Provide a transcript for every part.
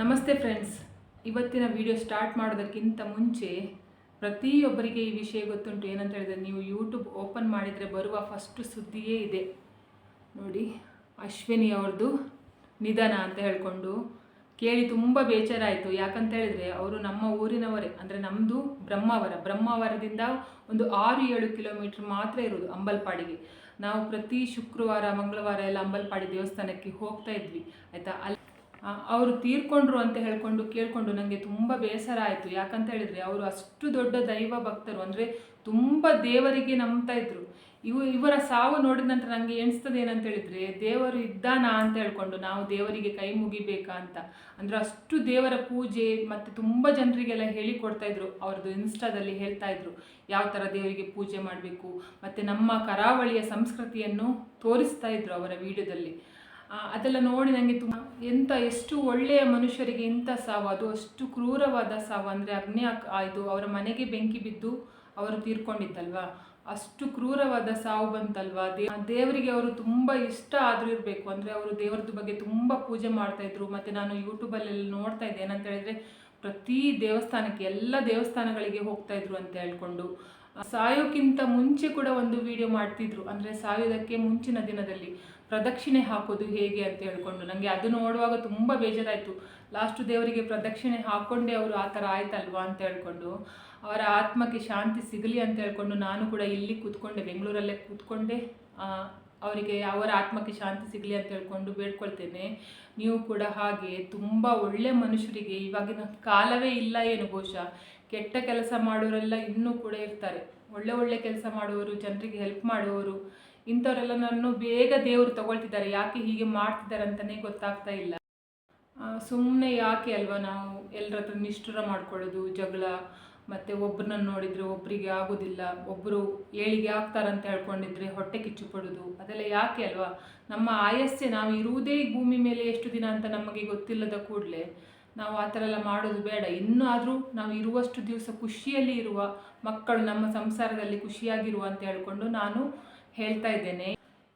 ನಮಸ್ತೆ ಫ್ರೆಂಡ್ಸ್. ಇವತ್ತಿನ video start ಮಾಡೋದಕ್ಕಿಂತ ಮುಂಚೆ ಪ್ರತಿಯೊಬ್ಬರಿಗೆ ಈ ವಿಷಯ ಗೊತ್ತುಂಟು. ಏನಂತ ಹೇಳಿದ್ರೆ, ನೀವು ಯೂಟ್ಯೂಬ್ ಓಪನ್ ಮಾಡಿದರೆ ಬರುವ ಫಸ್ಟ್ ಸುದ್ದಿಯೇ ಇದೆ. ನೋಡಿ, ಅಶ್ವಿನಿ ಅವ್ರದ್ದು ನಿಧನ ಅಂತ ಹೇಳಿಕೊಂಡು ಕೇಳಿ ತುಂಬ ಬೇಜಾರಾಯಿತು. ಯಾಕಂತ ಹೇಳಿದ್ರೆ, ಅವರು ನಮ್ಮ ಊರಿನವರೇ. ಅಂದರೆ ನಮ್ಮದು ಬ್ರಹ್ಮಾವರ. ಬ್ರಹ್ಮಾವರದಿಂದ ಒಂದು ಆರು ಏಳು ಕಿಲೋಮೀಟ್ರ್ ಮಾತ್ರ ಇರೋದು ಅಂಬಲ್ಪಾಡಿಗೆ. ನಾವು ಪ್ರತಿ ಶುಕ್ರವಾರ, ಮಂಗಳವಾರ ಎಲ್ಲ ಅಂಬಲ್ಪಾಡಿ ದೇವಸ್ಥಾನಕ್ಕೆ ಹೋಗ್ತಾ ಇದ್ವಿ. ಆಯಿತಾ? ಅಲ್ಲಿ ಅವರು ತೀರ್ಕೊಂಡ್ರು ಅಂತ ಹೇಳ್ಕೊಂಡು ಕೇಳಿಕೊಂಡು ನನಗೆ ತುಂಬ ಬೇಸರ ಆಯಿತು. ಯಾಕಂತ ಹೇಳಿದರೆ ಅವರು ಅಷ್ಟು ದೊಡ್ಡ ದೈವ ಭಕ್ತರು. ಅಂದರೆ ತುಂಬ ದೇವರಿಗೆ ನಂಬ್ತಾ ಇದ್ರು. ಇವು ಇವರ ಸಾವು ನೋಡಿದ ನಂತರ ನನಗೆ ಎಣಿಸ್ತದೆ ಏನಂತ ಹೇಳಿದರೆ, ದೇವರು ಇದ್ದಾನಾ ಅಂತ ಹೇಳ್ಕೊಂಡು ನಾವು ದೇವರಿಗೆ ಕೈ ಮುಗಿಬೇಕಾ ಅಂತ. ಅಂದರೆ ಅಷ್ಟು ದೇವರ ಪೂಜೆ ಮತ್ತು ತುಂಬ ಜನರಿಗೆಲ್ಲ ಹೇಳಿಕೊಡ್ತಾ ಇದ್ರು. ಅವ್ರದ್ದು ಇನ್ಸ್ಟಾದಲ್ಲಿ ಹೇಳ್ತಾ ಇದ್ರು, ಯಾವ ಥರ ದೇವರಿಗೆ ಪೂಜೆ ಮಾಡಬೇಕು, ಮತ್ತು ನಮ್ಮ ಕರಾವಳಿಯ ಸಂಸ್ಕೃತಿಯನ್ನು ತೋರಿಸ್ತಾ ಇದ್ರು ಅವರ ವಿಡಿಯೋದಲ್ಲಿ. ಅದೆಲ್ಲ ನೋಡಿ ನನಗೆ ತುಂಬ ಎಂಥ ಎಷ್ಟು ಒಳ್ಳೆಯ ಮನುಷ್ಯರಿಗೆ ಇಂಥ ಸಾವು, ಅದು ಅಷ್ಟು ಕ್ರೂರವಾದ ಸಾವು ಅಂದರೆ ಅಗ್ನಿ ಆಯಿತು ಅವರ ಮನೆಗೆ ಬೆಂಕಿ ಬಿದ್ದು ಅವರು ತೀರ್ಕೊಂಡಿದ್ದಲ್ವಾ? ಅಷ್ಟು ಕ್ರೂರವಾದ ಸಾವು ಬಂತಲ್ವಾ? ದೇ, ದೇವರಿಗೆ ಅವರು ತುಂಬ ಇಷ್ಟ ಆದರೂ ಇರಬೇಕು. ಅಂದರೆ ಅವರು ದೇವರದ್ದು ಬಗ್ಗೆ ತುಂಬ ಪೂಜೆ ಮಾಡ್ತಾಯಿದ್ರು ಮತ್ತು ನಾನು ಯೂಟ್ಯೂಬಲ್ಲೆಲ್ಲ ನೋಡ್ತಾ ಇದ್ದೆ. ಏನಂತ ಹೇಳಿದ್ರೆ ಪ್ರತಿ ದೇವಸ್ಥಾನಕ್ಕೆ, ಎಲ್ಲ ದೇವಸ್ಥಾನಗಳಿಗೆ ಹೋಗ್ತಾ ಇದ್ರು ಅಂತ ಹೇಳ್ಕೊಂಡು. ಸಾಯೋಕ್ಕಿಂತ ಮುಂಚೆ ಕೂಡ ಒಂದು ವಿಡಿಯೋ ಮಾಡ್ತಿದ್ರು. ಅಂದರೆ ಸಾಯೋದಕ್ಕೆ ಮುಂಚಿನ ದಿನದಲ್ಲಿ. ಪ್ರದಕ್ಷಿಣೆ ಹಾಕೋದು ಹೇಗೆ ಅಂತ ಹೇಳ್ಕೊಂಡು ನನಗೆ ಅದು ನೋಡುವಾಗ ತುಂಬ ಬೇಜಾರಾಯಿತು. ಲಾಸ್ಟು ದೇವರಿಗೆ ಪ್ರದಕ್ಷಿಣೆ ಹಾಕ್ಕೊಂಡೇ ಅವರು ಆ ಥರ ಆಯ್ತಲ್ವಾ ಅಂತ ಹೇಳ್ಕೊಂಡು, ಅವರ ಆತ್ಮಕ್ಕೆ ಶಾಂತಿ ಸಿಗಲಿ ಅಂತ ಹೇಳ್ಕೊಂಡು ನಾನು ಕೂಡ ಇಲ್ಲಿ ಕೂತ್ಕೊಂಡೆ, ಬೆಂಗಳೂರಲ್ಲೇ ಕೂತ್ಕೊಂಡೆ ಅವರಿಗೆ ಅವರ ಆತ್ಮಕ್ಕೆ ಶಾಂತಿ ಸಿಗಲಿ ಅಂತ ಹೇಳ್ಕೊಂಡು ಬೇಡ್ಕೊಳ್ತೇನೆ. ನೀವು ಕೂಡ ಹಾಗೆ ತುಂಬ ಒಳ್ಳೆ ಮನುಷ್ಯರಿಗೆ ಇವಾಗಿನ ಕಾಲವೇ ಇಲ್ಲ ಏನು ಬಹುಶಃ. ಕೆಟ್ಟ ಕೆಲಸ ಮಾಡೋರೆಲ್ಲ ಇನ್ನೂ ಕೂಡ ಇರ್ತಾರೆ. ಒಳ್ಳೆ ಒಳ್ಳೆ ಕೆಲಸ ಮಾಡುವವರು, ಜನರಿಗೆ ಹೆಲ್ಪ್ ಮಾಡುವವರು ಇಂಥವರೆಲ್ಲ ನಾನು ಬೇಗ ದೇವರು ತಗೊಳ್ತಿದ್ದಾರೆ. ಯಾಕೆ ಹೀಗೆ ಮಾಡ್ತಿದ್ದಾರೆ ಅಂತಲೇ ಗೊತ್ತಾಗ್ತಾ ಇಲ್ಲ. ಸುಮ್ಮನೆ ಯಾಕೆ ಅಲ್ವಾ ನಾವು ಎಲ್ಲರ ಹತ್ರ ನಿಷ್ಠುರ ಮಾಡ್ಕೊಳ್ಳೋದು, ಜಗಳ, ಮತ್ತು ಒಬ್ಬರನ್ನ ನೋಡಿದರೆ ಒಬ್ಬರಿಗೆ ಆಗೋದಿಲ್ಲ ಒಬ್ಬರು ಏಳಿಗೆ ಆಗ್ತಾರಂತ ಹೇಳ್ಕೊಂಡಿದ್ರೆ ಹೊಟ್ಟೆ ಕಿಚ್ಚು ಪಡೋದು ಅದೆಲ್ಲ ಯಾಕೆ ಅಲ್ವಾ? ನಮ್ಮ ಆಯಸ್ಸೆ ನಾವು ಇರುವುದೇ ಭೂಮಿ ಮೇಲೆ ಎಷ್ಟು ದಿನ ಅಂತ ನಮಗೆ ಗೊತ್ತಿಲ್ಲದ ಕೂಡಲೇ ನಾವು ಆ ಥರ ಎಲ್ಲ ಮಾಡೋದು ಬೇಡ. ಇನ್ನೂ ಆದರೂ ನಾವು ಇರುವಷ್ಟು ದಿವಸ ಖುಷಿಯಲ್ಲಿ ಇರುವ ಮಕ್ಕಳು ನಮ್ಮ ಸಂಸಾರದಲ್ಲಿ ಖುಷಿಯಾಗಿರುವ ಅಂತ ಹೇಳ್ಕೊಂಡು ನಾನು ಹೇಳ್ತಾ ಇದ್ದೇನೆ.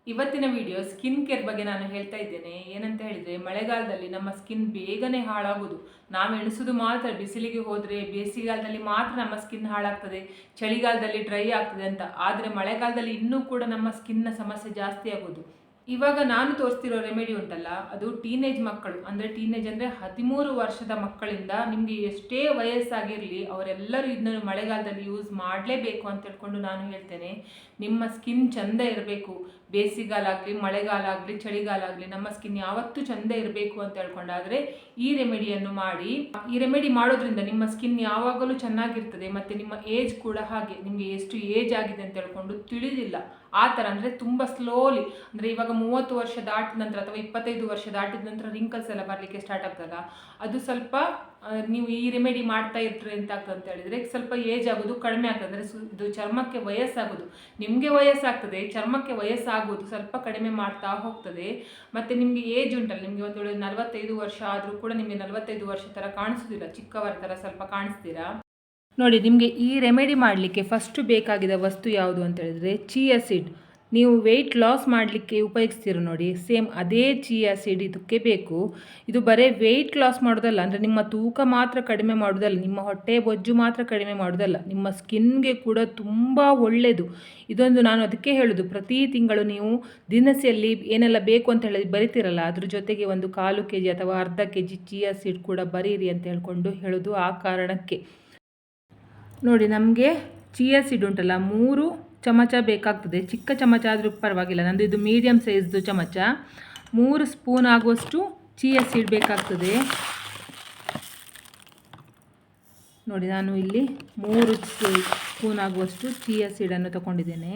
ಇವತ್ತಿನ ವಿಡಿಯೋ ಸ್ಕಿನ್ ಕೇರ್ ಬಗ್ಗೆ ನಾನು ಹೇಳ್ತಾ ಇದ್ದೇನೆ. ಏನಂತ ಹೇಳಿದರೆ, ಮಳೆಗಾಲದಲ್ಲಿ ನಮ್ಮ ಸ್ಕಿನ್ ಬೇಗನೆ ಹಾಳಾಗೋದು. ನಾವು ಎಣಿಸೋದು ಮಾತ್ರ, ಬಿಸಿಲಿಗೆ ಹೋದರೆ, ಬೇಸಿಗೆಗಾಲದಲ್ಲಿ ಮಾತ್ರ ನಮ್ಮ ಸ್ಕಿನ್ ಹಾಳಾಗ್ತದೆ, ಚಳಿಗಾಲದಲ್ಲಿ ಡ್ರೈ ಆಗ್ತದೆ ಅಂತ. ಆದರೆ ಮಳೆಗಾಲದಲ್ಲಿ ಇನ್ನೂ ಕೂಡ ನಮ್ಮ ಸ್ಕಿನ್ನ ಸಮಸ್ಯೆ ಜಾಸ್ತಿ ಆಗೋದು. ಇವಾಗ ನಾನು ತೋರಿಸ್ತಿರೋ ರೆಮಿಡಿ ಉಂಟಲ್ಲ, ಅದು ಟೀನೇಜ್ ಮಕ್ಕಳು. ಅಂದರೆ ಟೀನೇಜ್ ಅಂದರೆ ಹದಿಮೂರು ವರ್ಷದ ಮಕ್ಕಳಿಂದ ನಿಮಗೆ ಎಷ್ಟೇ ವಯಸ್ಸಾಗಿರಲಿ, ಅವರೆಲ್ಲರೂ ಇದನ್ನು ಮಳೆಗಾಲದಲ್ಲಿ ಯೂಸ್ ಮಾಡಲೇಬೇಕು ಅಂತ ಹೇಳ್ಕೊಂಡು ನಾನು ಹೇಳ್ತೇನೆ. ನಿಮ್ಮ ಸ್ಕಿನ್ ಚಂದ ಇರಬೇಕು. ಬೇಸಿಗೆಗಾಲ ಆಗಲಿ ಮಳೆಗಾಲ ಆಗಲಿ ಚಳಿಗಾಲ ಆಗಲಿ ನಮ್ಮ ಸ್ಕಿನ್ ಯಾವತ್ತೂ ಚಂದ ಇರಬೇಕು ಅಂತ ಹೇಳ್ಕೊಂಡಾದ್ರೆ ಈ ರೆಮಿಡಿಯನ್ನು ಮಾಡಿ, ಈ ರೆಮಿಡಿ ಮಾಡೋದ್ರಿಂದ ನಿಮ್ಮ ಸ್ಕಿನ್ ಯಾವಾಗಲೂ ಚೆನ್ನಾಗಿರ್ತದೆ ಮತ್ತು ನಿಮ್ಮ ಏಜ್ ಕೂಡ ಹಾಗೆ, ನಿಮಗೆ ಎಷ್ಟು ಏಜ್ ಆಗಿದೆ ಅಂತ ಹೇಳ್ಕೊಂಡು ತಿಳಿದಿಲ್ಲ. ಆ ಥರ ಅಂದರೆ ತುಂಬ ಸ್ಲೋಲಿ ಅಂದರೆ ಇವಾಗ ಮೂವತ್ತು ವರ್ಷ ದಾಟಿದ ನಂತರ ಅಥವಾ ಇಪ್ಪತ್ತೈದು ವರ್ಷ ದಾಟಿದ ನಂತರ ರಿಂಕಲ್ಸ್ ಎಲ್ಲ ಬರಲಿಕ್ಕೆ ಸ್ಟಾರ್ಟ್ ಆಗ್ತದಲ್ಲ? ಅದು ಸ್ವಲ್ಪ ನೀವು ಈ ರೆಮಿಡಿ ಮಾಡ್ತಾ ಇರ್ತೀರಿ ಅಂತ ಅಂತ ಹೇಳಿದರೆ ಸ್ವಲ್ಪ ಏಜ್ ಆಗೋದು ಕಡಿಮೆ ಆಗ್ತದೆ. ಸು, ಇದು ಚರ್ಮಕ್ಕೆ ವಯಸ್ಸಾಗೋದು. ನಿಮಗೆ ವಯಸ್ಸಾಗ್ತದೆ. ಚರ್ಮಕ್ಕೆ ವಯಸ್ಸಾಗೋದು ಸ್ವಲ್ಪ ಕಡಿಮೆ ಮಾಡ್ತಾ ಹೋಗ್ತದೆ. ಮತ್ತು ನಿಮಗೆ ಏಜ್ ಉಂಟಲ್ಲ, ನಿಮಗೆ ಒಂದು ವೇಳೆ ನಲವತ್ತೈದು ವರ್ಷ ಆದರೂ ಕೂಡ ನಿಮಗೆ ನಲವತ್ತೈದು ವರ್ಷ ಥರ ಕಾಣಿಸೋದಿಲ್ಲ. ಚಿಕ್ಕವರ ಥರ ಸ್ವಲ್ಪ ಕಾಣಿಸ್ತೀರಾ? ನೋಡಿ, ನಿಮಗೆ ಈ ರೆಮಿಡಿ ಮಾಡಲಿಕ್ಕೆ ಫಸ್ಟು ಬೇಕಾಗಿದ್ದ ವಸ್ತು ಯಾವುದು ಅಂತ ಹೇಳಿದರೆ ಚಿಯಾ ಸೀಡ್ ನೀವು ವೆಯ್ಟ್ ಲಾಸ್ ಮಾಡಲಿಕ್ಕೆ ಉಪಯೋಗಿಸ್ತೀರ ನೋಡಿ. ಸೇಮ್ ಅದೇ ಚಿಯಾ ಸೀಡ್ ಇದಕ್ಕೆ ಬೇಕು. ಇದು ಬರೀ ವೆಯ್ಟ್ ಲಾಸ್ ಮಾಡೋದಲ್ಲ, ಅಂದರೆ ನಿಮ್ಮ ತೂಕ ಮಾತ್ರ ಕಡಿಮೆ ಮಾಡೋದಲ್ಲ, ನಿಮ್ಮ ಹೊಟ್ಟೆ ಬೊಜ್ಜು ಮಾತ್ರ ಕಡಿಮೆ ಮಾಡೋದಲ್ಲ, ನಿಮ್ಮ ಸ್ಕಿನ್ಗೆ ಕೂಡ ತುಂಬ ಒಳ್ಳೆಯದು ಇದೊಂದು ನಾನು ಅದಕ್ಕೆ ಹೇಳೋದು, ಪ್ರತಿ ತಿಂಗಳು ನೀವು ದಿನಸಿಯಲ್ಲಿ ಏನೆಲ್ಲ ಬೇಕು ಅಂತ ಹೇಳಿ ಬರಿತೀರಲ್ಲ, ಅದ್ರ ಜೊತೆಗೆ ಒಂದು ಕಾಲು ಕೆ ಜಿ ಅಥವಾ ಅರ್ಧ ಕೆ ಜಿ ಚಿಯಾ ಸೀಡ್ ಕೂಡ ಬರೀರಿ ಅಂತ ಹೇಳ್ಕೊಂಡು ಹೇಳೋದು ಆ ಕಾರಣಕ್ಕೆ. ನೋಡಿ, ನಮಗೆ ಚಿಯಾ ಸೀಡ್ ಉಂಟಲ್ಲ, ಮೂರು ಚಮಚ ಬೇಕಾಗ್ತದೆ. ಚಿಕ್ಕ ಚಮಚ ಆದರೂ ಪರವಾಗಿಲ್ಲ. ನಂದು ಇದು ಮೀಡಿಯಮ್ ಸೈಜ್ದು ಚಮಚ. ಮೂರು ಸ್ಪೂನ್ ಆಗುವಷ್ಟು ಚಿಯಾ ಸೀಡ್ ಬೇಕಾಗ್ತದೆ. ನೋಡಿ, ನಾನು ಇಲ್ಲಿ ಮೂರು ಸ್ಪೂನ್ ಆಗುವಷ್ಟು ಚಿಯಾ ಸೀಡನ್ನು ತಗೊಂಡಿದ್ದೇನೆ.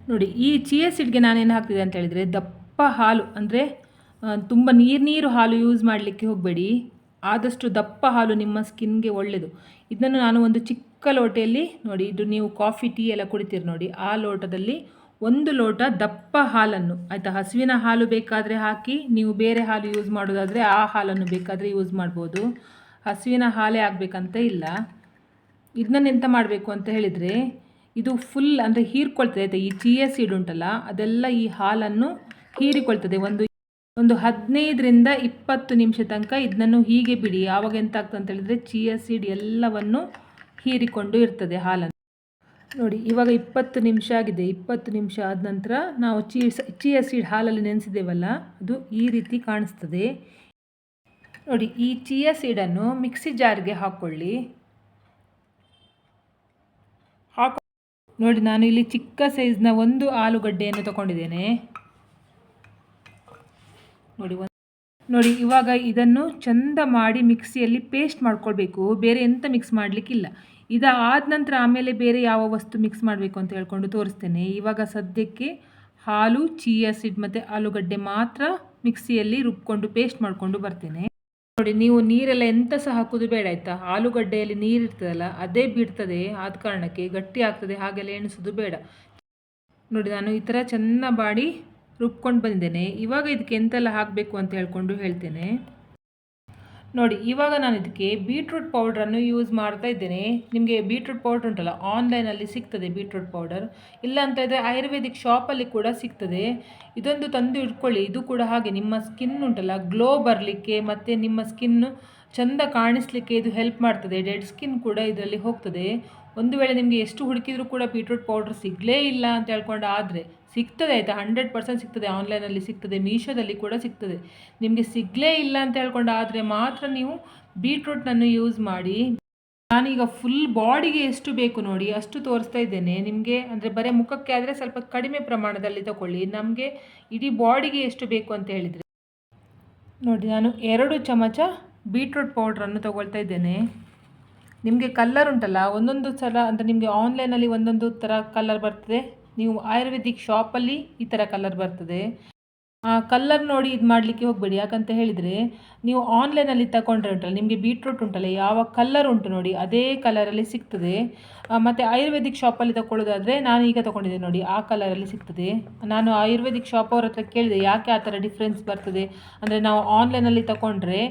ನೋಡಿ, ಈ ಚಿಯಾ ಸೀಡ್ಗೆ ನಾನೇನು ಹಾಕ್ತಿದ್ದೆ ಅಂತ ಹೇಳಿದರೆ ದಪ್ಪ ಹಾಲು, ಅಂದರೆ ತುಂಬ ನೀರು ನೀರು ಹಾಲು ಯೂಸ್ ಮಾಡಲಿಕ್ಕೆ ಹೋಗಬೇಡಿ. ಆದಷ್ಟು ದಪ್ಪ ಹಾಲು ನಿಮ್ಮ ಸ್ಕಿನ್ಗೆ ಒಳ್ಳೆಯದು ಇದನ್ನು ನಾನು ಒಂದು ಚಿಕ್ಕ ಲೋಟೆಯಲ್ಲಿ ನೋಡಿ, ಇದು ನೀವು ಕಾಫಿ, ಟೀ ಎಲ್ಲ ಕುಡಿತೀರಿ ನೋಡಿ, ಆ ಲೋಟದಲ್ಲಿ ಒಂದು ಲೋಟ ದಪ್ಪ ಹಾಲನ್ನು, ಆಯಿತಾ, ಹಸುವಿನ ಹಾಲು ಬೇಕಾದರೆ ಹಾಕಿ, ನೀವು ಬೇರೆ ಹಾಲು ಯೂಸ್ ಮಾಡೋದಾದರೆ ಆ ಹಾಲನ್ನು ಬೇಕಾದರೆ ಯೂಸ್ ಮಾಡ್ಬೋದು. ಹಸುವಿನ ಹಾಲೇ ಆಗಬೇಕಂತ ಇಲ್ಲ. ಇದನ್ನ ಎಂತ ಮಾಡಬೇಕು ಅಂತ ಹೇಳಿದರೆ, ಇದು ಫುಲ್ ಅಂದರೆ ಹೀರ್ಕೊಳ್ತದೆ, ಆಯಿತಾ, ಈ ಚಿಯಾ ಸೀಡ್ ಉಂಟಲ್ಲ, ಅದೆಲ್ಲ ಈ ಹಾಲನ್ನು ಹೀರಿಕೊಳ್ತದೆ. ಒಂದು ಒಂದು ಹದಿನೈದರಿಂದ ಇಪ್ಪತ್ತು ನಿಮಿಷ ತನಕ ಇದನ್ನು ಹೀಗೆ ಬಿಡಿ. ಆವಾಗ ಎಂತ ಆಗ್ತದೆ ಅಂತ ಹೇಳಿದರೆ ಚಿಯಾ ಸೀಡ್ ಎಲ್ಲವನ್ನು ಹೀರಿಕೊಂಡು ಇರ್ತದೆ ಹಾಲನ್ನು. ನೋಡಿ, ಇವಾಗ ಇಪ್ಪತ್ತು ನಿಮಿಷ ಆಗಿದೆ. ಇಪ್ಪತ್ತು ನಿಮಿಷ ಆದ ನಂತರ ನಾವು ಚೀಸ್ ಚೀಯ ಸೀಡ್ ಹಾಲಲ್ಲಿ ನೆನೆಸಿದ್ದೇವಲ್ಲ, ಅದು ಈ ರೀತಿ ಕಾಣಿಸ್ತದೆ. ನೋಡಿ, ಈ ಚೀಯ ಸೀಡನ್ನು ಮಿಕ್ಸಿ ಜಾರ್ಗೆ ಹಾಕ್ಕೊಳ್ಳಿ ಹಾಕೊ ನೋಡಿ, ನಾನು ಇಲ್ಲಿ ಚಿಕ್ಕ ಸೈಜ್ನ ಒಂದು ಆಲೂಗಡ್ಡೆಯನ್ನು ತಗೊಂಡಿದ್ದೇನೆ. ನೋಡಿ ನೋಡಿ, ಇವಾಗ ಇದನ್ನು ಚಂದ ಮಾಡಿ ಮಿಕ್ಸಿಯಲ್ಲಿ ಪೇಸ್ಟ್ ಮಾಡ್ಕೊಳ್ಬೇಕು. ಬೇರೆ ಎಂಥ ಮಿಕ್ಸ್ ಮಾಡಲಿಕ್ಕಿಲ್ಲ. ಇದಾದ ನಂತರ ಆಮೇಲೆ ಬೇರೆ ಯಾವ ವಸ್ತು ಮಿಕ್ಸ್ ಮಾಡಬೇಕು ಅಂತ ಹೇಳ್ಕೊಂಡು ತೋರಿಸ್ತೇನೆ. ಇವಾಗ ಸದ್ಯಕ್ಕೆ ಹಾಲು, ಚಿಯಾ ಸೀಡ್ ಮತ್ತು ಆಲೂಗಡ್ಡೆ ಮಾತ್ರ ಮಿಕ್ಸಿಯಲ್ಲಿ ರುಬ್ಕೊಂಡು ಪೇಸ್ಟ್ ಮಾಡಿಕೊಂಡು ಬರ್ತೇನೆ. ನೋಡಿ, ನೀವು ನೀರೆಲ್ಲ ಎಂತ ಸಹ ಹಾಕೋದು ಬೇಡ, ಆಯ್ತಾ? ಆಲೂಗಡ್ಡೆಯಲ್ಲಿ ನೀರು ಇರ್ತದಲ್ಲ, ಅದೇ ಬಿಡ್ತದೆ ಆದ ಕಾರಣಕ್ಕೆ ಗಟ್ಟಿ ಆಗ್ತದೆ, ಹಾಗೆಲ್ಲ ಎಣಿಸೋದು ಬೇಡ. ನೋಡಿ, ನಾನು ಈ ಥರ ಚೆನ್ನ ಬಾಡಿ ರುಬ್ಕೊಂಡು ಬಂದಿದ್ದೇನೆ. ಇವಾಗ ಇದಕ್ಕೆ ಎಂತೆಲ್ಲ ಹಾಕಬೇಕು ಅಂತ ಹೇಳ್ಕೊಂಡು ಹೇಳ್ತೇನೆ. ನೋಡಿ, ಇವಾಗ ನಾನು ಇದಕ್ಕೆ ಬೀಟ್ರೂಟ್ ಪೌಡ್ರನ್ನು ಯೂಸ್ ಮಾಡ್ತಾ ಇದ್ದೇನೆ. ನಿಮಗೆ ಬೀಟ್ರೂಟ್ ಪೌಡ್ರ್ ಉಂಟಲ್ಲ ಆನ್ಲೈನಲ್ಲಿ ಸಿಗ್ತದೆ ಬೀಟ್ರೂಟ್ ಪೌಡರ್ ಇಲ್ಲ ಅಂತ ಇದ್ದರೆ ಆಯುರ್ವೇದಿಕ್ ಶಾಪಲ್ಲಿ ಕೂಡ ಸಿಗ್ತದೆ. ಇದೊಂದು ತಂದು ಇಟ್ಕೊಳ್ಳಿ, ಇದು ಕೂಡ ಹಾಗೆ. ನಿಮ್ಮ ಸ್ಕಿನ್ ಉಂಟಲ್ಲ ಗ್ಲೋ ಬರಲಿಕ್ಕೆ ಮತ್ತು ನಿಮ್ಮ ಸ್ಕಿನ್ನು ಚೆಂದ ಕಾಣಿಸ್ಲಿಕ್ಕೆ ಇದು ಹೆಲ್ಪ್ ಮಾಡ್ತದೆ. ಡೆಡ್ ಸ್ಕಿನ್ ಕೂಡ ಇದರಲ್ಲಿ ಹೋಗ್ತದೆ. ಒಂದು ವೇಳೆ ನಿಮಗೆ ಎಷ್ಟು ಹುಡುಕಿದರೂ ಕೂಡ ಬೀಟ್ರೂಟ್ ಪೌಡ್ರ್ ಸಿಗಲೇ ಇಲ್ಲ ಅಂತ ಹೇಳ್ಕೊಂಡು ಆದರೆ ಸಿಗ್ತದೆ ಆಯಿತಾ ಹಂಡ್ರೆಡ್ ಪರ್ಸೆಂಟ್ ಸಿಗ್ತದೆ ಆನ್ಲೈನಲ್ಲಿ ಸಿಗ್ತದೆ, ಮೀಶೋದಲ್ಲಿ ಕೂಡ ಸಿಗ್ತದೆ. ನಿಮಗೆ ಸಿಗಲೇ ಇಲ್ಲ ಅಂತ ಹೇಳ್ಕೊಂಡು ಆದರೆ ಮಾತ್ರ ನೀವು ಬೀಟ್ರೂಟ್ನನ್ನು ಯೂಸ್ ಮಾಡಿ. ನಾನೀಗ ಫುಲ್ ಬಾಡಿಗೆ ಎಷ್ಟು ಬೇಕು ನೋಡಿ, ಅಷ್ಟು ತೋರಿಸ್ತಾ ಇದ್ದೇನೆ. ನಿಮಗೆ ಅಂದರೆ ಬರೀ ಮುಖಕ್ಕೆ ಆದರೆ ಸ್ವಲ್ಪ ಕಡಿಮೆ ಪ್ರಮಾಣದಲ್ಲಿ ತಗೊಳ್ಳಿ. ನಮಗೆ ಇಡೀ ಬಾಡಿಗೆ ಎಷ್ಟು ಬೇಕು ಅಂತ ಹೇಳಿದರೆ. ನೋಡಿ, ನಾನು ಎರಡು ಚಮಚ ಬೀಟ್ರೂಟ್ ಪೌಡ್ರನ್ನು ತಗೊಳ್ತಾ ಇದ್ದೇನೆ. ನಿಮಗೆ ಕಲ್ಲರ್ ಉಂಟಲ್ಲ, ಒಂದೊಂದು ಸಲ ಅಂದರೆ ನಿಮಗೆ ಆನ್ಲೈನಲ್ಲಿ ಒಂದೊಂದು ಥರ ಕಲ್ಲರ್ ಬರ್ತದೆ. ನೀವು ಆಯುರ್ವೇದಿಕ್ ಶಾಪಲ್ಲಿ ಈ ಥರ ಕಲರ್ ಬರ್ತದೆ. ಆ ಕಲ್ಲರ್ ನೋಡಿ ಇದು ಮಾಡಲಿಕ್ಕೆ ಹೋಗಬೇಡಿ. ಯಾಕಂತ ಹೇಳಿದರೆ ನೀವು ಆನ್ಲೈನಲ್ಲಿ ತಗೊಂಡ್ರೆ ಉಂಟಲ್ಲ, ನಿಮಗೆ ಬೀಟ್ರೂಟ್ ಉಂಟಲ್ಲ, ಯಾವ ಕಲ್ಲರ್ ಉಂಟು ನೋಡಿ ಅದೇ ಕಲರಲ್ಲಿ ಸಿಗ್ತದೆ. ಮತ್ತು ಆಯುರ್ವೇದಿಕ್ ಶಾಪಲ್ಲಿ ತಗೊಳ್ಳೋದಾದರೆ ನಾನು ಈಗ ತೊಗೊಂಡಿದ್ದೆ ನೋಡಿ, ಆ ಕಲರಲ್ಲಿ ಸಿಗ್ತದೆ. ನಾನು ಆಯುರ್ವೇದಿಕ್ ಶಾಪ್ ಅವ್ರ ಹತ್ರ ಕೇಳಿದೆ, ಯಾಕೆ ಆ ಥರ ಡಿಫ್ರೆನ್ಸ್ ಬರ್ತದೆ? ಅಂದರೆ ನಾವು ಆನ್ಲೈನಲ್ಲಿ ತಗೊಂಡ್ರೆ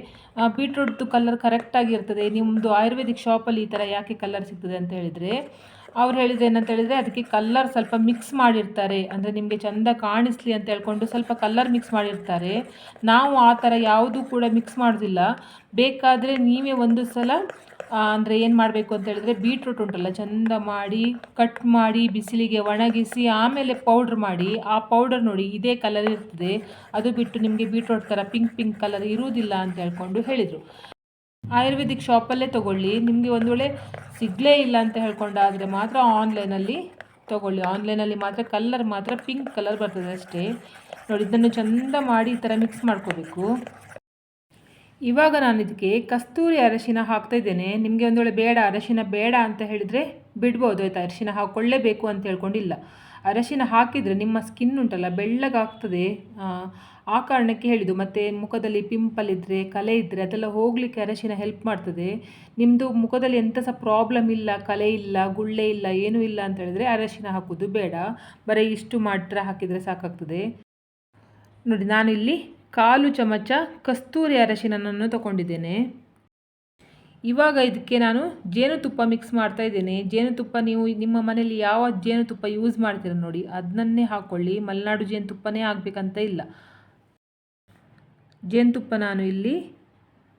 ಬೀಟ್ರೂಟ್ದು ಕಲರ್ ಕರೆಕ್ಟಾಗಿರ್ತದೆ ನಿಮ್ಮದು ಆಯುರ್ವೇದಿಕ್ ಶಾಪಲ್ಲಿ ಈ ಥರ ಯಾಕೆ ಕಲರ್ ಸಿಗ್ತದೆ ಅಂತ ಹೇಳಿದರೆ ಅವ್ರು ಹೇಳಿದ್ರೆ ಏನಂತ ಹೇಳಿದರೆ ಅದಕ್ಕೆ ಕಲ್ಲರ್ ಸ್ವಲ್ಪ ಮಿಕ್ಸ್ ಮಾಡಿರ್ತಾರೆ. ಅಂದರೆ ನಿಮಗೆ ಚೆಂದ ಕಾಣಿಸ್ಲಿ ಅಂತ ಹೇಳ್ಕೊಂಡು ಸ್ವಲ್ಪ ಕಲ್ಲರ್ ಮಿಕ್ಸ್ ಮಾಡಿರ್ತಾರೆ. ನಾವು ಆ ಥರ ಯಾವುದೂ ಕೂಡ ಮಿಕ್ಸ್ ಮಾಡೋದಿಲ್ಲ. ಬೇಕಾದರೆ ನೀವೇ ಒಂದು ಸಲ ಅಂದರೆ ಏನು ಮಾಡಬೇಕು ಅಂತ ಹೇಳಿದ್ರೆ ಬೀಟ್ರೂಟ್ ಉಂಟಲ್ಲ, ಚೆಂದ ಮಾಡಿ ಕಟ್ ಮಾಡಿ, ಬಿಸಿಲಿಗೆ ಒಣಗಿಸಿ, ಆಮೇಲೆ ಪೌಡ್ರ್ ಮಾಡಿ, ಆ ಪೌಡರ್ ನೋಡಿ ಇದೇ ಕಲರ್ ಇರ್ತದೆ. ಅದು ಬಿಟ್ಟು ನಿಮಗೆ ಬೀಟ್ರೂಟ್ ಥರ ಪಿಂಕ್ ಪಿಂಕ್ ಕಲರ್ ಇರುವುದಿಲ್ಲ ಅಂತ ಹೇಳ್ಕೊಂಡು ಹೇಳಿದರು. ಆಯುರ್ವೇದಿಕ್ ಶಾಪಲ್ಲೇ ತೊಗೊಳ್ಳಿ. ನಿಮಗೆ ಒಂದು ವೇಳೆ ಸಿಗಲೇ ಇಲ್ಲ ಅಂತ ಹೇಳ್ಕೊಂಡಾದರೆ ಮಾತ್ರ ಆನ್ಲೈನಲ್ಲಿ ತೊಗೊಳ್ಳಿ. ಆನ್ಲೈನಲ್ಲಿ ಮಾತ್ರ ಕಲ್ಲರ್ ಮಾತ್ರ ಪಿಂಕ್ ಕಲರ್ ಬರ್ತದೆ ಅಷ್ಟೇ. ನೋಡಿ, ಇದನ್ನು ಚೆಂದ ಮಾಡಿ ಈ ಥರ ಮಿಕ್ಸ್ ಮಾಡ್ಕೋಬೇಕು. ಇವಾಗ ನಾನು ಇದಕ್ಕೆ ಕಸ್ತೂರಿ ಅರಶಿನ ಹಾಕ್ತಾ ಇದ್ದೇನೆ. ನಿಮಗೆ ಒಂದು ವೇಳೆ ಬೇಡ, ಅರಶಿನ ಬೇಡ ಅಂತ ಹೇಳಿದರೆ ಬಿಡ್ಬೋದು, ಆಯಿತಾ? ಅರಶಿನ ಹಾಕ್ಕೊಳ್ಳೇಬೇಕು ಅಂತ ಹೇಳ್ಕೊಂಡಿಲ್ಲ. ಅರಶಿನ ಹಾಕಿದರೆ ನಿಮ್ಮ ಸ್ಕಿನ್ ಉಂಟಲ್ಲ, ಬೆಳ್ಳಗಾಗ್ತದೆ. ಆ ಕಾರಣಕ್ಕೆ ಹೇಳಿದ್ದು, ಮತ್ತು ಮುಖದಲ್ಲಿ ಪಿಂಪಲ್ ಇದ್ದರೆ ಕಲೆ ಇದ್ದರೆ ಅದೆಲ್ಲ ಹೋಗಲಿಕ್ಕೆ ಅರಶಿನ ಹೆಲ್ಪ್ ಮಾಡ್ತದೆ. ನಿಮ್ಮದು ಮುಖದಲ್ಲಿ ಎಂಥ ಸಹ ಪ್ರಾಬ್ಲಮ್ ಇಲ್ಲ, ಕಲೆ ಇಲ್ಲ, ಗುಳ್ಳೆ ಇಲ್ಲ, ಏನೂ ಇಲ್ಲ ಅಂತ ಹೇಳಿದ್ರೆ ಅರಶಿನ ಹಾಕೋದು ಬೇಡ. ಬರೀ ಇಷ್ಟು ಮಾತ್ರ ಹಾಕಿದರೆ ಸಾಕಾಗ್ತದೆ. ನೋಡಿ, ನಾನು ಇಲ್ಲಿ ಕಾಲು ಚಮಚ ಕಸ್ತೂರಿ ಅರಶಿನನನ್ನು ತಗೊಂಡಿದ್ದೇನೆ. ಇವಾಗ ಇದಕ್ಕೆ ನಾನು ಜೇನುತುಪ್ಪ ಮಿಕ್ಸ್ ಮಾಡ್ತಾ ಇದ್ದೇನೆ. ಜೇನುತುಪ್ಪ ನೀವು ನಿಮ್ಮ ಮನೆಯಲ್ಲಿ ಯಾವ ಜೇನುತುಪ್ಪ ಯೂಸ್ ಮಾಡ್ತೀರ ನೋಡಿ ಅದನ್ನೇ ಹಾಕ್ಕೊಳ್ಳಿ ಮಲೆನಾಡು ಜೇನುತುಪ್ಪನೇ ಆಗಬೇಕಂತ ಇಲ್ಲ. ಜೇನುತುಪ್ಪ ನಾನು ಇಲ್ಲಿ